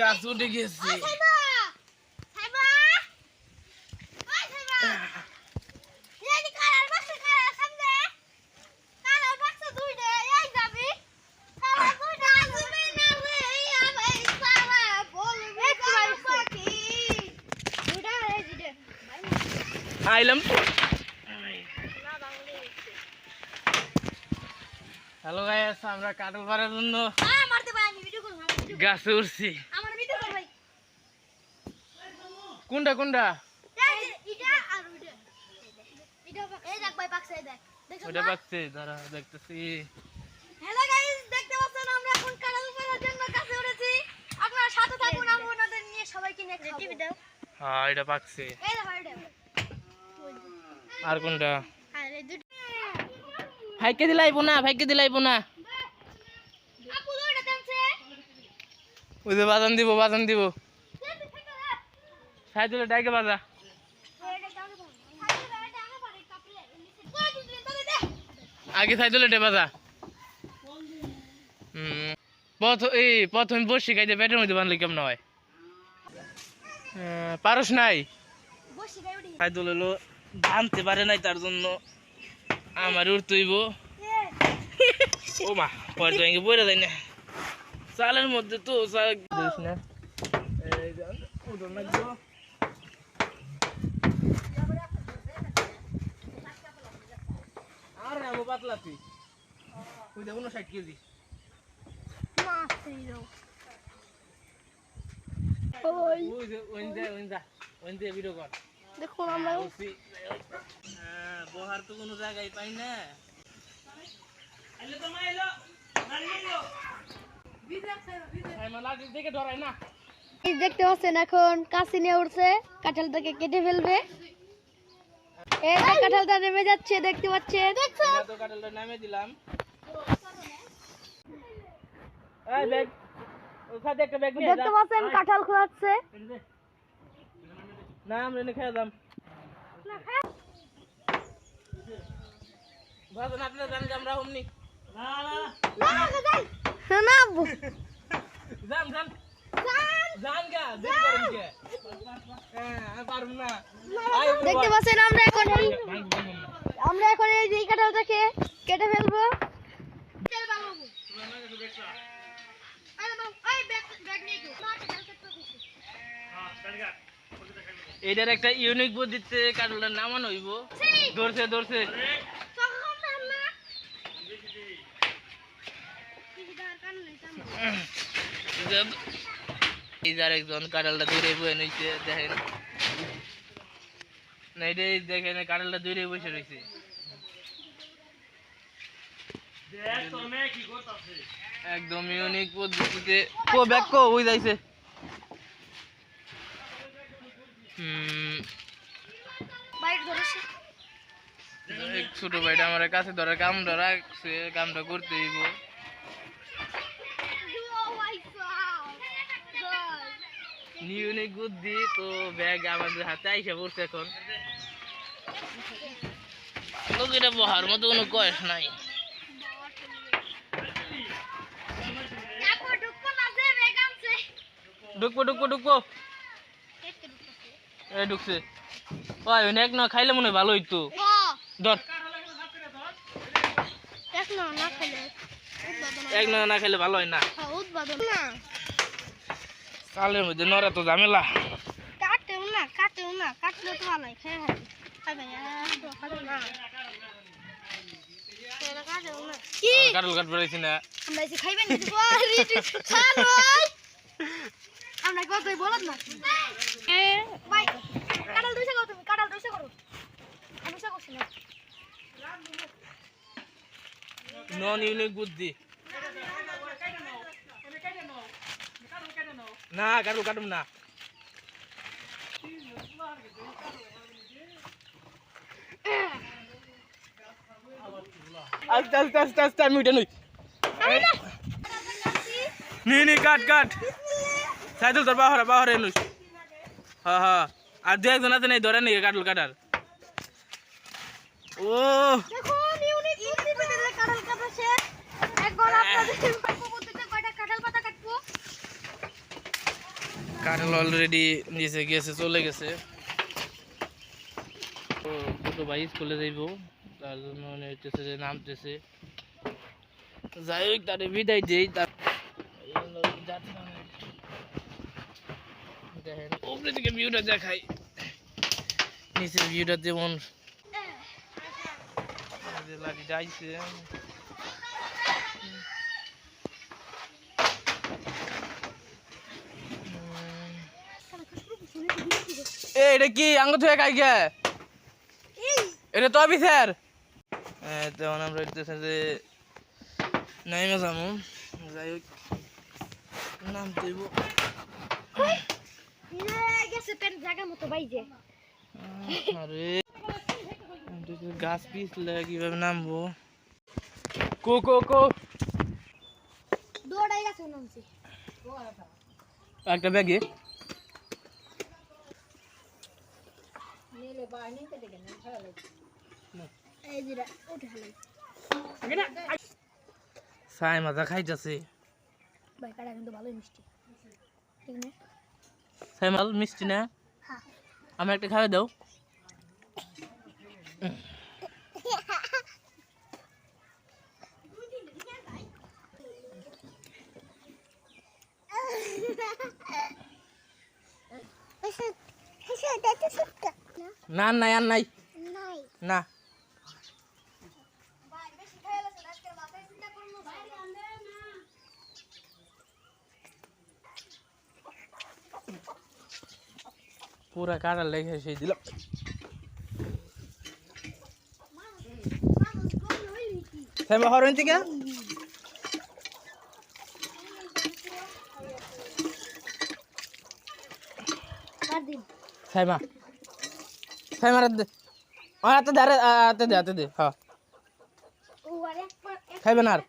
গাছ উঠে গেছে। আইলাম হ্যালো গাইস আমরা কাটল করার জন্য হ্যাঁ গাছে উঠছি আমার ভিডিও কর ভাই কোনটা কোনটা এই যে, এটা আর ওইটা ভিডিও এই দেখ ভাই বাক্স এই দেখ দেখছ ওটা না? দাঁড়া দেখতেছি। হ্যালো গাইস দেখতে পাচ্ছেন আমরা এখন কানাল উপরের জন্য কাছে উঠেছি। আপনারা সাথে থাকুন আমরা ওনাদের নিয়ে সবাইকে নিয়ে খাব। টিভি দাও হ্যাঁ এটা পাকছে এই দেখো এটা আর কোনটা? আর দুটো। ভাইকে দিলাইবো না ভাইকে দিলাইবো না। আপু ওটা দেনছে ওই যে বাজান দিব বাজান দিব। সাই দিলে ডাইকে বাজা। আগে সাই দিলে ডে বাজা প্রথম এই, প্রথম বসি পেটের মধ্যে বানলে কেমন হয়? পারস নাই? সাই দিলে বানতে পারে নাই তার জন্য আমার উঠতেইব ও মা পরে যায় না। চালের মধ্যে তো চাল না এই যে, উঠো না গো। আরে আমো পাতলা তুই ওই দেখো না ষাট কেজি। ওই যে ওই। যে ওই যা ওই যে ভিডিও কর দেখুন আমরা। হ্যাঁ, বহার তো কোনো জায়গায় পাই না। না। এই দেখতে পাচ্ছেন এখন কাশি নিয়ে উঠছে কাঁঠালটাকে কেটে ফেলবে। এই যে কাঁঠালটা নেমে যাচ্ছে দেখতে পাচ্ছেন? এটা তো কাটালটা নামে দিলাম। এই ব্যাগ সাথে একটা ব্যাগ নিয়ে দেখতে পাচ্ছেন কাঁঠাল খোলাচ্ছে। না আমরা এনে খেয়ে দাম। ভালো না আপনারা জান যে আমরা অমনি। না যান। যান। যান গা দেখি করেন কে হ্যাঁ আমি পারব না আয় বাবা। দেখতে পাচ্ছেন আমরা এখন এই। আমরা এখন এই যে কাঁঠালটাকে কেটে ফেলব। এটার একটা ইউনিক বুদ্ধিতে কাটলটার নামানো হইব। ধরছে ধরছে। এই যে আরেকজন কাটালটা দূরে বয়ে দেখেন। না দেখেন দূরে বসে রয়েছে। একদম ইউনিক পদ্ধতিতে। কো ব্যাক কো ওই যাইছে। ছোট ভাইটা আমার কাছে ধরে কামটা রাখছে কামটা করতে ইউনিক বুদ্ধি তো ব্যাগ আমাদের হাতে আইসা পড়ছে এখন। বহার মতো কোনো কয়েস নাই। ঢুকবো ঢুকবো ঢুকবো এই ঢুকছে। ওই এক না খাইলে মনে হয় ভালো হইতো। ধর। এক না না খাইলে ভালো হয় না। কালের মধ্যে নরা তো ঝামেলা। কাটেও না কাটেও না কাটলে তো ভালো খেয়ে খাবে কাটল কাট বেড়াইছি না আমরা এসে খাইবেন আমরা কতই বলত না। এ ভাই কাটাল দুইশো করো তুমি কাটাল দুইশো করো আমি দুইশো করছি না। নন ইউনিক বুদ্ধি। না কাটল কাটুম না। আস্তে আস্তে আস্তে আস্তে আমি উঠে নই। নি। নি কাট কাট। সাইদুল তোর বাহরে বাহরে নুস হ্যাঁ হ্যাঁ আর দু একজন আছে নাই ধরে নাকি কাটল কাটার। ও। দেখুন ইউনিক পেতে কাটাল কাটা শেষ। এখন আপনাদের গল্প পদ্ধতিতে কয়টা কাঁঠাল পাতা কাটবো কারেল অলরেডি নিচে গেছে, চলে গেছে। তো ছোটো ভাই স্কুলে যাইব, তার জন্য মনে হইতেছে যে নামতেছে। যাই হোক, তারে বিদায় দিই, তার। দেখেন উপরে থেকে ভিউটা দেখাই। নিচের ভিউটা যেমন লাঠিটা আইছে এ এটা কি আঙ্গ থেকে কাইকে এটা তো অফিসার। তেমন আমরা দেখতেছি যে নাইমে যাব যাই হোক নাম দেব। গেছে পেন জায়গা মতো বাইজে। আরে এদিকে গাছ পিছলে কীভাবে নামবো? কো কো কো। একটা ব্যাগে এই যে উঠে হলাম সাই মাজা খাইতেছে। ভাই কাটা কিন্তু ভালোই মিষ্টি সাই মাল মিষ্টি না? আমি একটা খাওয়া দাও। নাই না চিন্তা করল ভাই না। পুরা কাটার লেগে সেই দিল হইলি কি সাই মার দে ও হাতে আরে হাতে দে হাতে দে হ্যাঁ খাইবেন আর